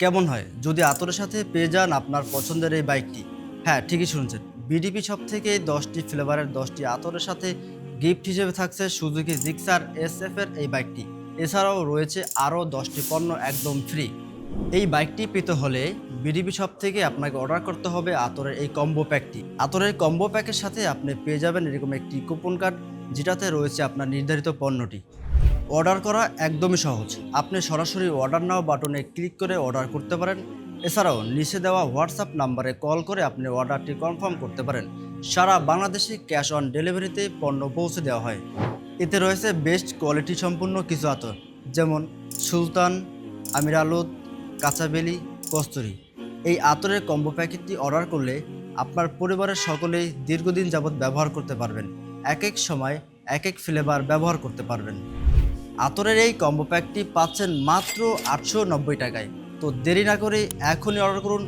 কেমন হয়? যদি আতরের সাথে পেয়ে যান আপনার পছন্দের এই বাইকটি। হ্যাঁ ঠিকই শুনছেন। বিডিপি শপ থেকে দশটি ফ্লেভারের দশটি আতরের সাথে গিফট হিসেবে থাকছে সুজুকি জিক্সার এস এর এই বাইকটি। এছাড়াও রয়েছে আরও দশটি পণ্য একদম ফ্রি এই বাইকটি পেতে হলে বিডিপি শপ থেকে আপনাকে অর্ডার করতে হবে আতরের এই কম্বো প্যাকটি আতরের কম্বো প্যাকের সাথে আপনি পেয়ে যাবেন এরকম একটি কুপন কার্ড যেটাতে রয়েছে আপনার নির্ধারিত পণ্যটি। অর্ডার করা একদমই সহজ। আপনি সরাসরি অর্ডার নাও বাটনে ক্লিক করে অর্ডার করতে পারেন। এছাড়াও নিচে দেওয়া হোয়াটসঅ্যাপ নাম্বারে কল করে আপনি অর্ডারটি কনফার্ম করতে পারেন। সারা বাংলাদেশে ক্যাশ অন ডেলিভারিতে পণ্য পৌঁছে দেওয়া হয়। এতে রয়েছে বেস্ট কোয়ালিটি সম্পূর্ণ কিছু আতর, যেমন সুলতান, আমির আলুদ, কাঁচাবেলি, কস্তুরি। এই আতরের কম্বো প্যাকেটটি অর্ডার করলে আপনার পরিবারের সকলেই দীর্ঘদিন যাবৎ ব্যবহার করতে পারবেন। এক এক সময় এক এক ফ্লেভার ব্যবহার করতে পারবেন। আতরের এই কম্বো প্যাকটি পাচ্ছেন মাত্র আটশো নব্বই টাকায়। তো দেরি না করে এখনই অর্ডার করুন